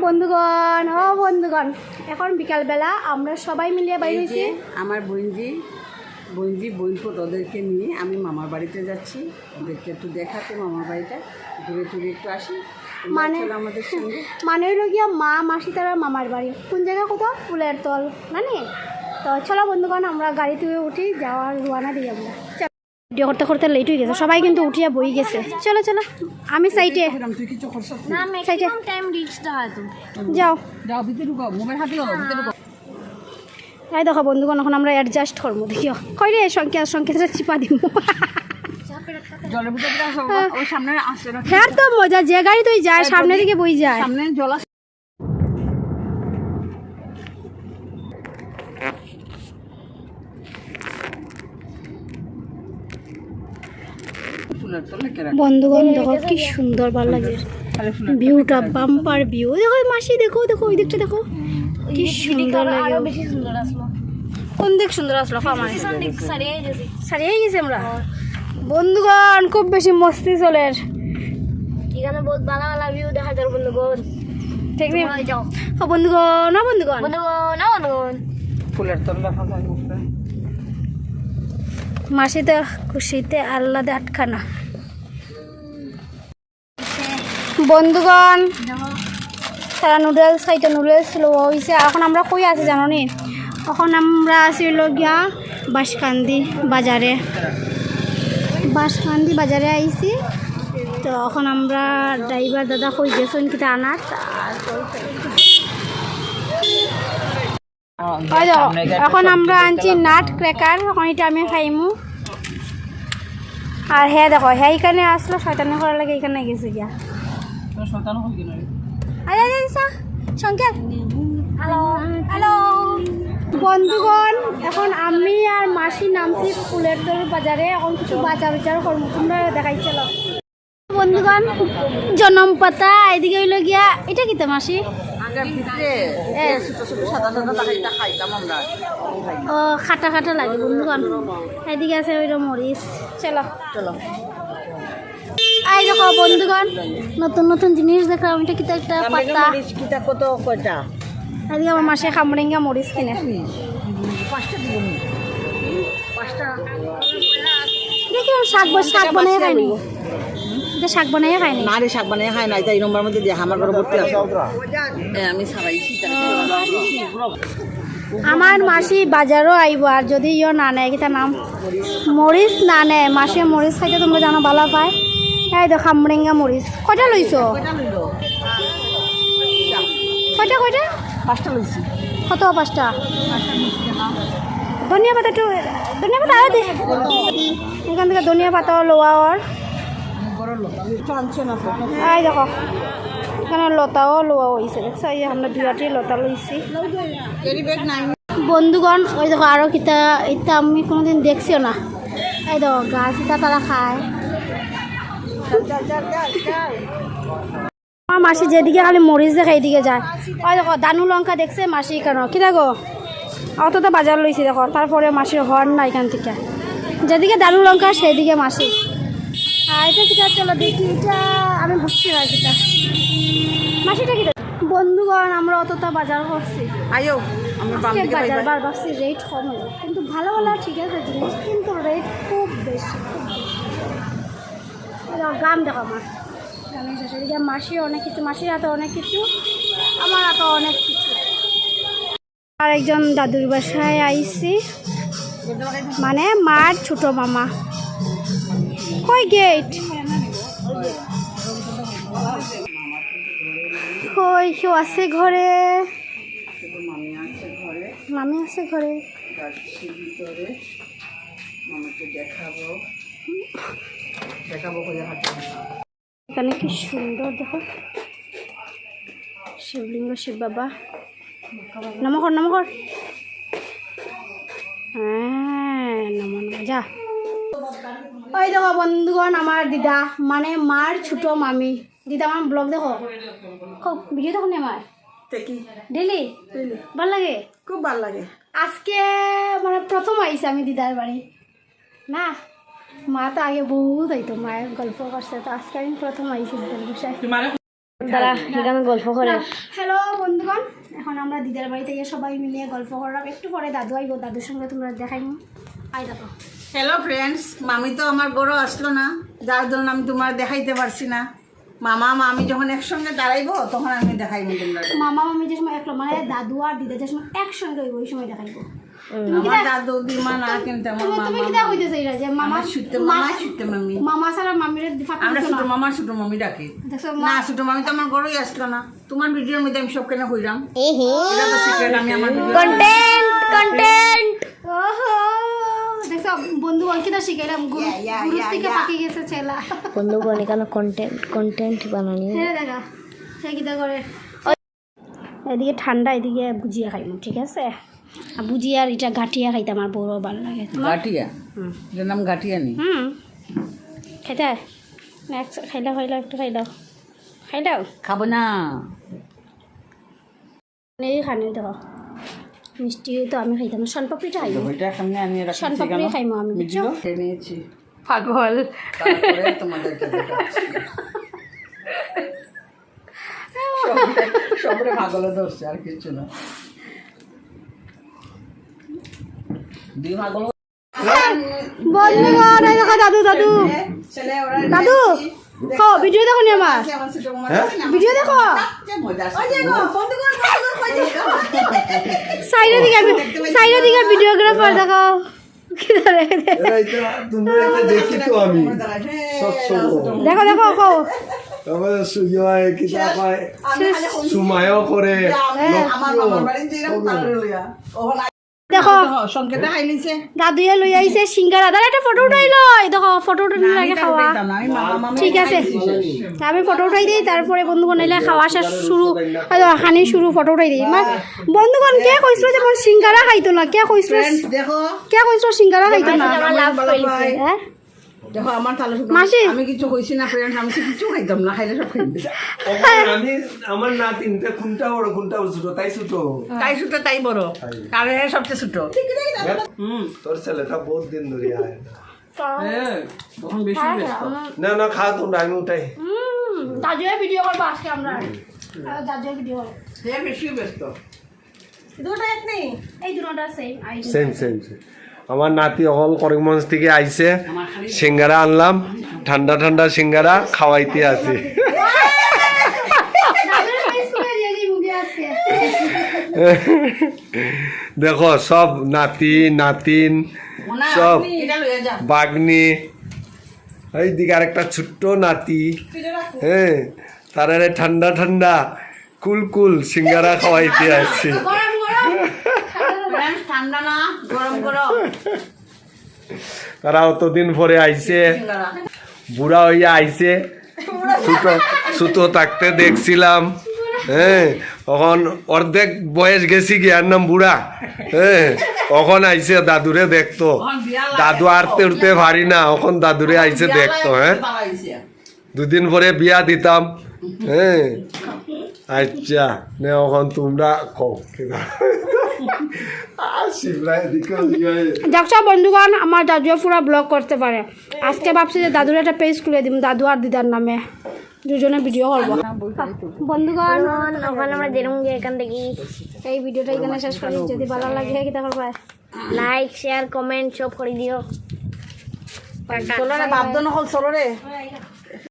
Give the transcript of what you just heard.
বন্ধুগণ ও বন্ধুগণ এখন বিকালবেলা আমরা সবাই মিলিয়ে বাইরে এই হয়েছি। যে আমার বোনজি বোনজি বোনপুর ওদেরকে নিয়ে আমি মামার বাড়িতে যাচ্ছি। ওদেরকে একটু দেখাতে মামার বাড়িটা ঘুরে টুরে একটু আসি। মানে- আমাদের সঙ্গে। মানে হইল গিয়া মা মাসি তারা মামার বাড়ি। কোন জায়গা কোথাও? ফুলের তল মানে? তো চলো বন্ধুগণ আমরা গাড়িতে উঠি যাওয়ার রোয়ানা দিই আমরা। ভিডিও করতে করতে লেট হয়ে গেছে। সবাই কিন্তু উঠিয়া বই গেছে। চলো চলো। আমি সাইটে তুই কিছু করছ সাইটে টাইম রিচ দেখা তো। যাও। এই দেখো বন্ধুগণ এখন আমরা অ্যাডজাস্ট করব দেখিও। কই রে সংখ্যা সংখ্যাটা চিপা দিব। জলের ভিতরে সামনে আসছে না হ্যাঁ তো মজা যে গাড়ি তুই যায় সামনে দিকে বই যায়। সামনে জল আছে ফুলের তলে কেরা বন্ধুগণ দেখো কি সুন্দর ভালো লাগে। ভিউটা বাম্পার ভিউ দেখো মাসি দেখো দেখো ওই দিকটা দেখো। কি সুন্দর লাগে। বেশি সুন্দর আসলো। কোন দিক সুন্দর আসলো আমার সারিয়ে গেছে সারিয়ে গেছে আমরা। বন্ধুগণ খুব বেশি মস্তি চলে এখানে বহুত ভালো ভালো ভিউ দেখা যায় বন্ধুগণ। ঠিক নেই যাও। ও বন্ধুগণ না বন্ধুগণ। বন্ধুগণ না বন্ধুগণ। ফুলের তলে দেখা যায় মাসিতে খুশিতে আল্লাদে আটখানা। বন্ধুগণ, তারা নুডলস খাইতে নুডলস ছিল হয়েছে এখন আমরা কই আছি জানো নি এখন আমরা আছি হলো গিয়া বাঁশকান্দি বাজারে। বাঁশকান্দি বাজারে আইছি। তো এখন আমরা ড্রাইভার দাদা কই গেছেন কিটা আনার? এখন আমরা আনছি নাট ক্র্যাকার এখন এটা আমি খাইমু। আর হ্যাঁ দেখো হ্যাঁ এখানে আসলো, শয়তানি করার লাগে এখানে গেছে গিয়া। আরে আরে সা হ্যালো হ্যালো বন্ধুগণ এখন আমি আর মাসি নামছি ফুলের দোর বাজারে। এখন কিছু বাজার বিচার করব তোমরা দেখাইছিল বন্ধুগণ জনম পাতা এদিকে হইল গিয়া এটা কিতা মাসি? আগের ভিতরে ছোট ছোট সাদা সাদা লাগাইটা খাইতাম আমরা। ও খাটা খাটা লাগে বন্ধুগণ। এদিকে আছে ওইটা মরিচ। চলো। চলো। এই দেখো বন্ধুগণ। নতুন নতুন জিনিস দেখলাম এটা কিতা একটা পাতা। কিতা কত কয়টা? আমার মাসে খামরেঙ্গা মরিচ কিনে। পাঁচটা দিব পাঁচটা দেখি শাক শাক বানাই খাইনি এটা শাক বানাই খাইনি না। রে শাক বানিয়ে খাই নাই। তাই নম্বর মধ্যে দিয়ে আমার ঘরে ভর্তি আছে। আমি সারাইছি আমার মাসি বাজারও আইব আর যদি ইয় না নেয় নাম? মরিচ না নেয়। মাসে মরিচ খাইতে তোমরা জানো ভালো পায়। এই তো খামরেঙ্গা মরিচ কয়টা লইছ কয়টা কয়টা পাঁচটা লইছি কত পাঁচটা। ধনিয়া পাতা একটু ধনিয়া পাতা আরও এখান থেকে ধনিয়া পাতাও লোয়া ওর এই দেখো। এখানে লতাও লোয়া হয়েছে দেখছ এই আমরা দুয়াটি লতা লইছি বন্ধুগণ ওই দেখো আরও কিতা এটা আমি কোনোদিন দেখছিও না। এই দেখো গাছ এটা তারা খায়। আমার মাসি যেদিকে খালি মরিচ দেখে এইদিকে যায়। ওই দেখো দানু লঙ্কা দেখছে মাসি কেন কি দেখো? অত তো বাজার লইছি দেখো তারপরে মাসির হর্ন না এখান থেকে। যেদিকে দানু লঙ্কা সেদিকে মাসি। আর এটা কিটা চলো দেখি এটা আমি বুঝছি না কিটা মাসিটা কিটা বন্ধুগণ আমরা অতটা বাজার করছি আয়ো বাজার বার ভাবছি রেট কম কিন্তু ভালো ভালো ঠিক আছে জিনিস কিন্তু রেট খুব বেশি খুব এই দেখো, আমার। শেষে এদিকে মাসির অনেক কিছু মাসির হাতে অনেক কিছু আমার হাতে অনেক কিছু। আর একজন দাদুর বাসায় আইছি। মানে মার ছোট মামা। কই গেট কই কেউ আছে ঘরে? মামি আছে ঘরে। দেখাবো। দেখাবো এখানে কি সুন্দর দেখো। শিবলিঙ্গ শিব বাবা। নমকর নমকর। হ্যাঁ নম নম যা। ওই দেখো বন্ধুগণ আমার দিদা মানে মার ছোট মামি। দিদা আমার ব্লগ দেখো। খুব ভিডিও দেখো নি আমার? ডেলি ভালো লাগে? খুব ভালো লাগে। আজকে মানে প্রথম আইসি আমি দিদার বাড়ি। না? মা তো আগে বহুত হইতো মায়ের গল্প করছে। তো আজকে আমি প্রথম তোমার তারা এখানে গল্প করে। হ্যালো বন্ধুগণ এখন আমরা দিদার বাড়িতে গিয়ে সবাই মিলিয়ে গল্প করলাম। একটু পরে দাদু আইব দাদুর সঙ্গে তোমরা দেখাই। আই দেখো হ্যালো ফ্রেন্ডস মামি তো আমার বড় আসলো না যার জন্য আমি তোমার দেখাইতে পারছি না। মামা মামি যখন একসঙ্গে দাঁড়াইবো তখন আমি দেখাইবো তোমরা। মামা মামি যে সময় একলো মানে দাদু আর দিদা যে সময় একসঙ্গে হইব ওই সময় দেখাইবো। আমার দাদু দিমা না কিন্তু আমার তুমি তুমি মামা কইতে চাইরা যে মামা ছোট্ট মামা ছোট্ট মামি। মামা ছাড়া মামির ফাটা আমরা ছোট মামা ছোট মামি ডাকি। দেখছ না ছোট মামি তো আমার গরুই আসলো না। তোমার ভিডিওর মধ্যে আমি সব কেন হইলাম এটা তো সিক্রেট আমি আমার কন্টেন্ট কন্টেন্ট Yeah, yeah, গুরু yeah, থেকে. পাকি গেছে ছেলা। বন্ধুগণ এখানে কন্টেন্ট কন্টেন্ট বানানি? হ্যাঁ দেখা সে কিতা করে। এদিকে ঠান্ডা এদিকে বুজিয়া খাইমু ঠিক আছে? আর বুজিয়া এটা গাঠিয়া খাইতে আমার বড় ভালো লাগে। গাটিয়া এটার নাম গাটিয়া নি হুম। খাইতে নেক্সট খাইলাও খাইলাও একটু খাইলাও। খাইলাও? খাব না। এই খানি দেখো। মিষ্টি তো আমি খাইতাম না। শনপাপড়িটা খাইব ওইটা? খাইমু আমি নিয়েছি। পাগল। সবরে- ভাগলে ধরছে আর কিছু না। দুই ভাগল বন্ধুগণ দেখো দাদু দাদু। ছেলে ওরা দাদু। খাও ভিডিও দেখো নি আমার? না? ভিডিও দেখো? যে মজা আসছে। বন্ধ কর, বন্ধ কর, বন্ধ কর। সাইডের দিকে সাইডের দিকে ভিডিওগ্রাফার দেখো কি ধরে তোমরা এটা দেখি তো আমি। হ্যাঁ, সব সময় দেখো দেখো সুমায়ও করে। দেখো সংকেতে খাইলিছে। দাদুয়ে লই আইছে সিঙ্গারা দাদা একটা ফটো উঠাই লই দেখো ফটো উঠাই লাগে খাওয়া ঠিক আছে। আমি ফটো উঠাই দিই তারপরে বন্ধু বনাইলে খাওয়া আসা শুরু হানি শুরু ফটো উঠাই দিই। মা বন্ধুগণ কে কইছিল যে মোর সিঙ্গারা খাইতো না? কে কইছিল দেখো। কে কইছিল সিঙ্গারা খাইতো না? দেখো আমার তাহলে আমি কিছু কইছি না ফ্রেন্ডস আমি কিছু খাইতাম না খাইলে সব খাইতে আমি আমার না তিনটা কোনটা বড় কোনটা ছোট তাই ছোট। তাই ছোট তাই বড়। আর এ সবচেয়ে ছোট। হুম। তোর ছেলেটা বহুত দিন ধরে আয় না। ব্যস্ত। না না খা তোমরা আমি উঠাই। দাদুয়ে ভিডিও করব আজকে আমরা। দাদুয়ে ভিডিও করব। বেশি ব্যস্ত। দুটো এক নেই এই দুটোটা সেম সেম সেম সেম আমার নাতি অকল করিমগঞ্জ থেকে আইছে। সিঙ্গারা আনলাম। ঠান্ডা ঠান্ডা সিঙ্গারা খাওয়াইতে আছে। আজকে দেখো সব নাতি নাতিন সব এটা লইয়া যান আরেকটা ছোট্ট নাতি। হ্যাঁ তারারে ঠান্ডা ঠান্ডা কুল কুল সিঙ্গারা খাওয়াইতে আসছে গরম গরম Friends, ঠান্ডা না তারা অতদিন পরে সিঙ্গারা। বুড়া হইয়া আইছে। সুতো সুতো থাকতে দেখছিলাম। হ্যাঁ তখন অর্ধেক বয়স গেছি কি আর নাম বুড়া। হ্যাঁ তখন আইসে দাদুরে দেখতো। দাদু আরতে উঠতে পারি না এখন দাদুরে আইসে দেখতো হ্যাঁ। দুদিন পরে বিয়া দিতাম। হ্যাঁ আচ্ছা নে এখন তোমরা কও। দেখছ বন্ধুগণ, আমার দাদুয়ে পুরো ব্লগ করতে পারে। আজকে ভাবছি যে দাদুর একটা পেজ খুলে দিম, দাদু আর দিদার নামে। দুজনে ভিডিও করব। বন্ধুগণ ওখানে আমরা গিয়ে এখান থেকে এই ভিডিওটা এখানে শেষ করি। যদি ভালো লাগে কিতা করবা লাইক শেয়ার কমেন্ট সব করে দিও। চলো রে বাপ দন হল চলো রে।